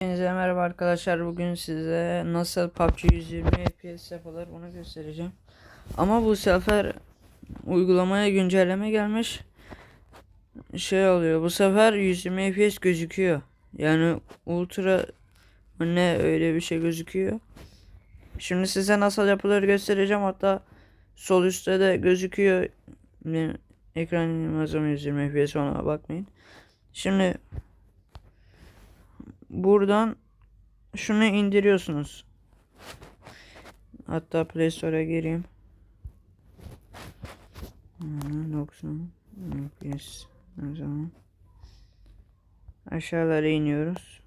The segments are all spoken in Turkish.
Hepinize merhaba arkadaşlar. Bugün size nasıl PUBG 120 FPS yapılır bunu göstereceğim. Ama bu sefer uygulamaya güncelleme gelmiş. Şey oluyor. Bu sefer 120 FPS gözüküyor. Yani ultra ne öyle bir şey gözüküyor. Şimdi size nasıl yapılır göstereceğim. Hatta sol üstte de gözüküyor. Yani ekran animasyonu 120 FPS ona bakmayın. Şimdi buradan şunu indiriyorsunuz. Hatta Play Store'a gireyim. Hmm, 90 FPS o zaman. Aşağılara iniyoruz.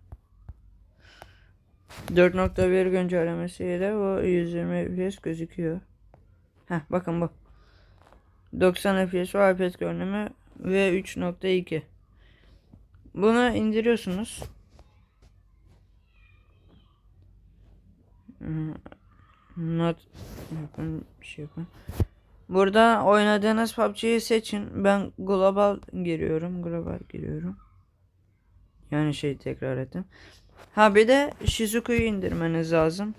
4.1 güncellemesiyle o 120 FPS gözüküyor. Heh bakın bu. 90 FPS ve iPad görünümü ve 3.2. Bunu indiriyorsunuz. Not yapın bir şey yapın. Burada oynadığınız PUBG'yi seçin. Ben global giriyorum. Global giriyorum. Yani şey tekrar ettim. Ha bir de Shizuku'yu indirmeniz lazım.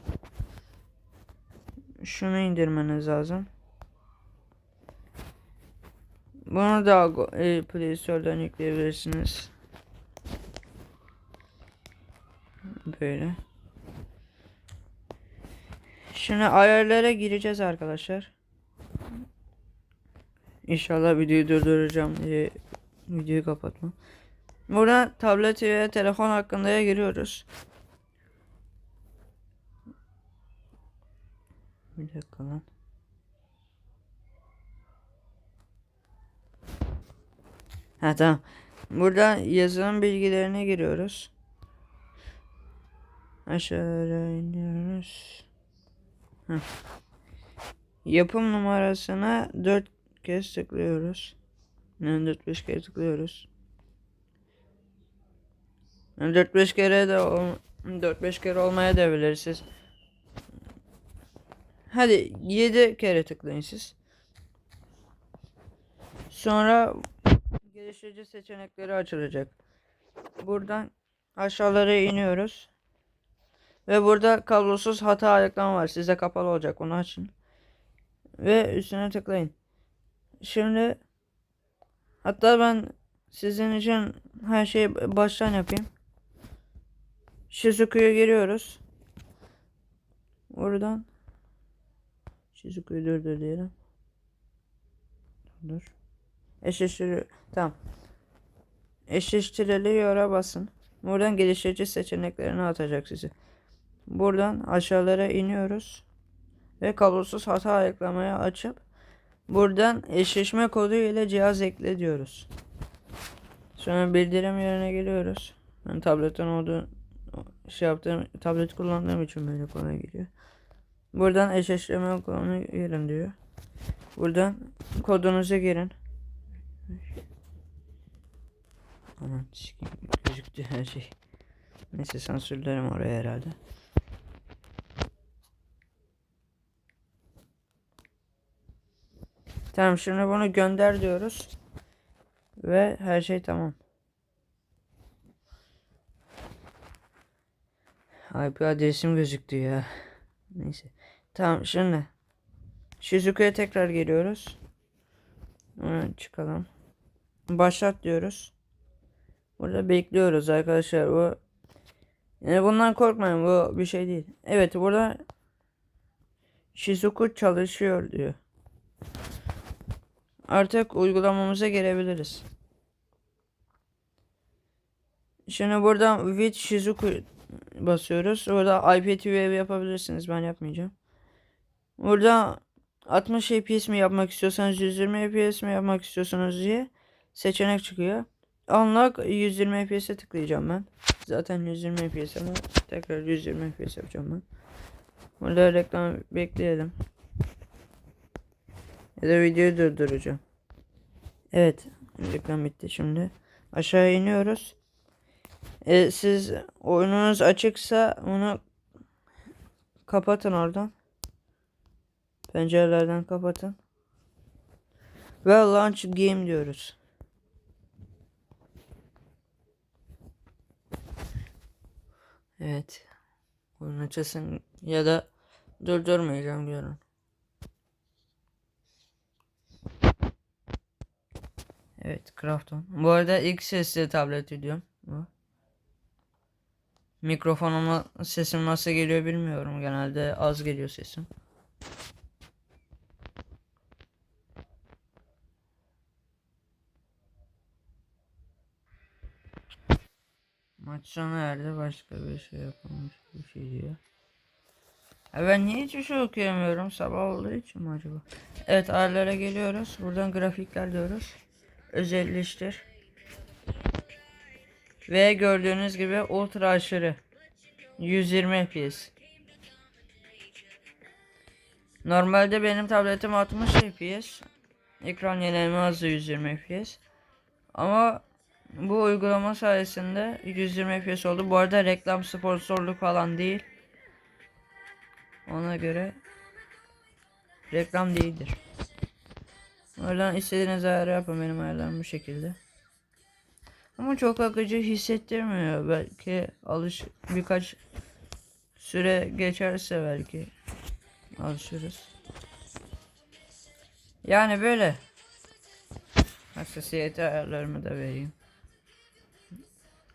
Şunu indirmeniz lazım. Bunu da e, Play Store'dan yükleyebilirsiniz. Böyle. Şimdi ayarlara gireceğiz arkadaşlar. İnşallah videoyu durduracağım diye videoyu kapatma. Burada tablet ve telefon hakkında giriyoruz. Bir dakika lan. Ha tamam. Burada yazılım bilgilerine giriyoruz. Aşağıya iniyoruz. Yapım numarasına 4 kez tıklıyoruz. Yani 4-5 kere tıklıyoruz. Yani 4-5 kere de ol 4-5 kere olmaya da bilirsiniz. Hadi 7 kere tıklayın siz. Sonra geliştirici seçenekleri açılacak. Buradan aşağılara iniyoruz. Ve burada kablosuz hata ayıklama var. Size kapalı olacak. Onu açın. Ve üstüne tıklayın. Şimdi hatta ben sizin için her şeyi baştan yapayım. Shizuku'ya giriyoruz. Oradan Shizuku'yu durdur diyelim. Dur. Eşleştiri tamam. Eşleştirili yora basın. Buradan geliştirici seçeneklerini atacak size. Buradan aşağılara iniyoruz. Ve kablosuz hata ayıklamaya açıp buradan eşleşme kodu ile cihaz ekle diyoruz. Sonra bildirim yerine geliyoruz. Ben tabletten olduğu şey yaptığım tablet kullandığım için böyle kolay geliyor. Buradan eşleştirme kodunu girin diyor. Buradan kodunuzu girin. Aman sikeyim, gözüktü her şey. Neyse sansürlerim oraya herhalde. Tamam şimdi bunu gönder diyoruz. Ve her şey tamam. IP adresim gözüktü ya. Neyse. Tamam şimdi. Shizuku'ya tekrar geliyoruz. Oradan çıkalım. Başlat diyoruz. Burada bekliyoruz arkadaşlar. Bu yani bundan korkmayın. Bu bir şey değil. Evet burada Shizuku çalışıyor diyor. Artık uygulamamıza gelebiliriz. Şimdi buradan with Shizuku basıyoruz. Orada IPTV yapabilirsiniz. Ben yapmayacağım. Burada 60 FPS mi yapmak istiyorsanız 120 FPS mi yapmak istiyorsanız diye seçenek çıkıyor. Unlock 120 FPS'e tıklayacağım ben. Zaten 120 FPS ama tekrar 120 FPS yapacağım ben. Burada reklam bekleyelim. Ya da videoyu durduracağım. Evet. Reklam bitti şimdi. Aşağı iniyoruz. E, siz oyununuz açıksa onu kapatın oradan. Pencerelerden kapatın. Ve launch game diyoruz. Evet. Oyun açasın ya da durdurmayacağım diyorum. Evet Crafton. Bu arada ilk sesli tablet ediyorum. Mikrofonuma sesim nasıl geliyor bilmiyorum. Genelde az geliyor sesim. Maç sona erdi başka bir şey yapılmış bir şey diyor. Ya ben niye hiçbir şey okuyamıyorum sabah olduğu için mi acaba? Evet ayarlara geliyoruz. Buradan grafikler diyoruz. Özelleştir. Ve gördüğünüz gibi ultra aşırı. 120 FPS. Normalde benim tabletim 60 FPS. Ekran yenileme hızı 120 FPS. Ama bu uygulama sayesinde 120 FPS oldu. Bu arada reklam sponsorluk falan değil. Ona göre reklam değildir. Oradan istediğiniz ayarı yapın benim ayarlarım bu şekilde. Ama çok akıcı hissettirmiyor. Belki alış birkaç süre geçerse belki alışırız. Yani böyle. Hassasiyet ayarlarımı da vereyim.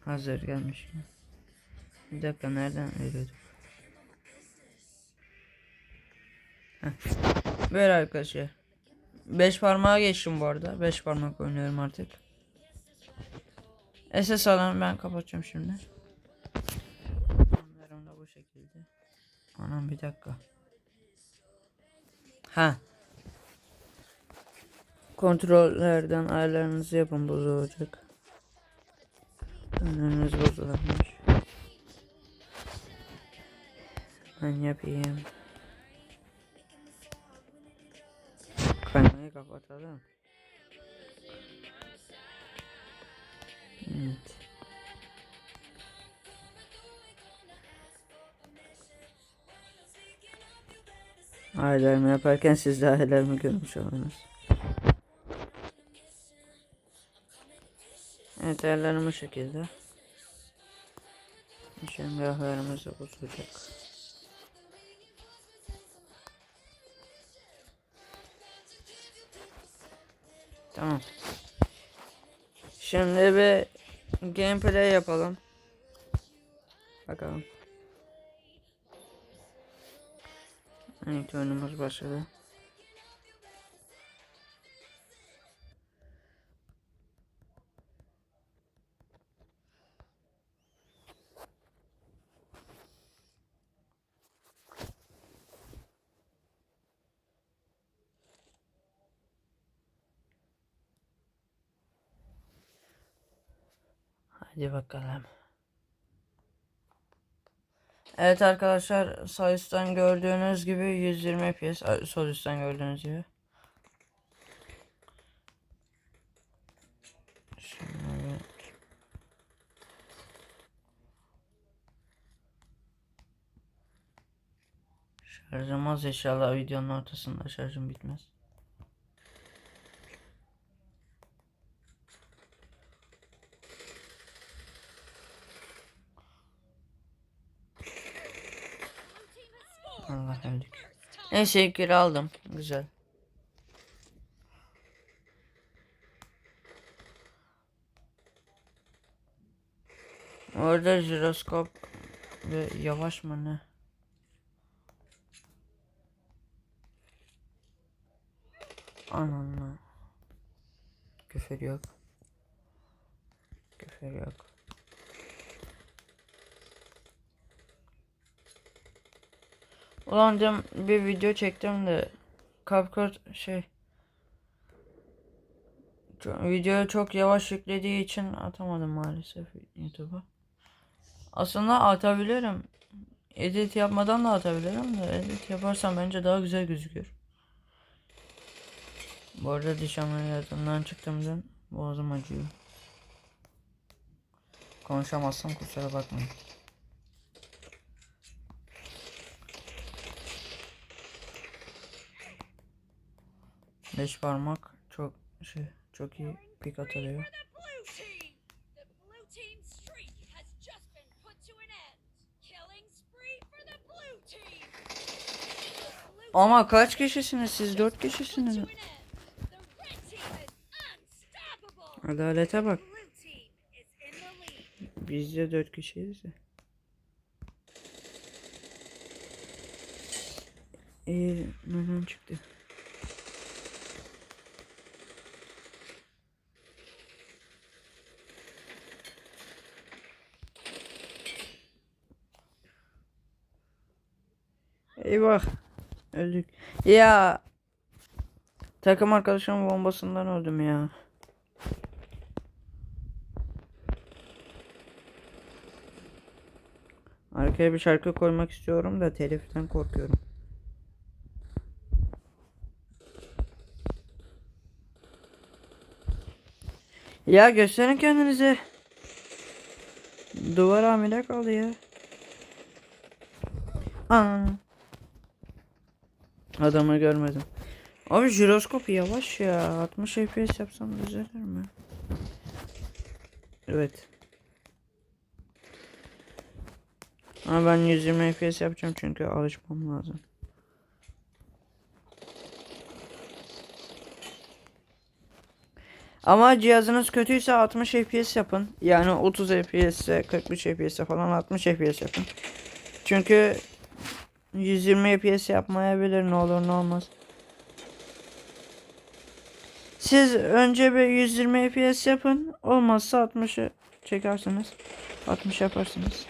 Hazır gelmiş. Bir dakika nereden veriyorduk? Heh. Böyle arkadaşlar. Beş parmağa geçtim bu arada. Beş parmak oynuyorum artık. SS alanı ben kapatacağım şimdi. Onlarım da bu şekilde. Anam bir dakika. Ha. Kontrollerden ayarlarınızı yapın bozulacak. Önümüz bozulmuş. Ben yapayım. Kaymayı kapatalım. Evet. Ayarlarımı yaparken siz de ayarlarımı görmüş olunuz. Evet ayarlarım bu şekilde. Şimdi ayarlarımız bozulacak. Tamam. Şimdi bir gameplay yapalım. Bakalım. Evet oyunumuz başladı. Hadi bakalım. Evet arkadaşlar sağ üstten gördüğünüz gibi 120 FPS sol üstten gördüğünüz gibi. Şarjım az inşallah videonun ortasında şarjım bitmez. Allah öldük. Neyse aldım. Güzel. Orada jiroskop ve yavaş mı ne? Ananı. Küfür yok. Küfür yok. Ulan dün bir video çektim de CapCut şey ço- video çok yavaş yüklediği için atamadım maalesef YouTube'a. Aslında atabilirim. Edit yapmadan da atabilirim de edit yaparsam bence daha güzel gözüküyor. Bu arada diş ameliyatından çıktım dün. Boğazım acıyor. Konuşamazsam kusura bakmayın. Beş parmak çok şey çok iyi pik atılıyor. Ama kaç kişisiniz siz? Dört kişisiniz. Adalete bak. Biz de dört kişiyiz de. Ee, çıktı? Eyvah. Öldük. Ya. Takım arkadaşımın bombasından öldüm ya. Arkaya bir şarkı koymak istiyorum da teliften korkuyorum. Ya gösterin kendinizi. Duvar hamile kaldı ya. Aa. Adamı görmedim. Abi jiroskop yavaş ya. 60 FPS yapsam düzelir mi? Evet. Ama ben 120 FPS yapacağım çünkü alışmam lazım. Ama cihazınız kötüyse 60 FPS yapın. Yani 30 FPS, 45 FPS falan 60 FPS yapın. Çünkü 120 FPS yapmayabilir ne olur ne olmaz. Siz önce bir 120 FPS yapın. Olmazsa 60'ı çekersiniz. 60 yaparsınız.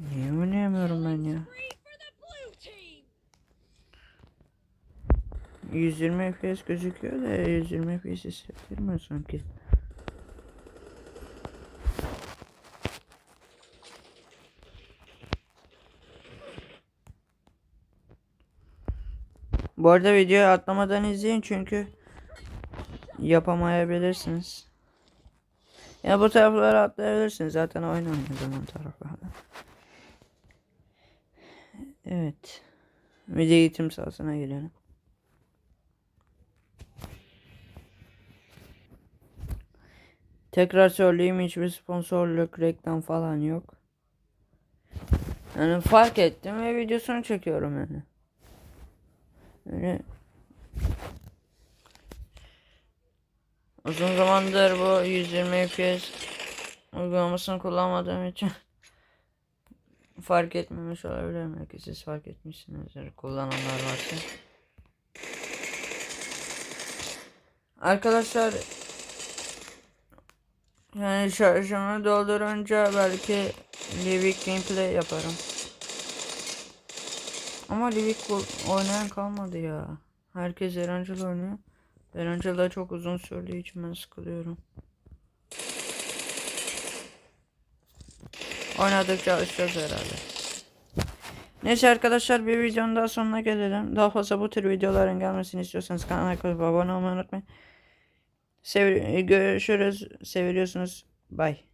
Niye oynayamıyorum ben ya? Three for the blue team. 120 FPS gözüküyor da 120 FPS hissettirmiyor sanki. Bu arada videoyu atlamadan izleyin çünkü yapamayabilirsiniz. Ya bu taraflara atlayabilirsiniz zaten oyun oynuyorum o taraflarda. Evet. Video eğitim sahasına gelelim. Tekrar söyleyeyim hiçbir sponsorluk, reklam falan yok. Yani fark ettim ve videosunu çekiyorum yani. Öyle. Uzun zamandır bu 120 FPS uygulamasını kullanmadığım için fark etmemiş olabilirim. Belki siz fark etmişsinizdir kullananlar varsa. Arkadaşlar yani şarjımı doldurunca belki Livik gameplay yaparım. Ama Livik oynayan kalmadı ya. Herkes Erancıl oynuyor. Erancıl da çok uzun sürdüğü için ben sıkılıyorum. Oynadıkça alışacağız herhalde. Neyse arkadaşlar bir videonun daha sonuna gelelim. Daha fazla bu tür videoların gelmesini istiyorsanız kanala abone olmayı unutmayın. Sev görüşürüz. Seviyorsunuz. Bye.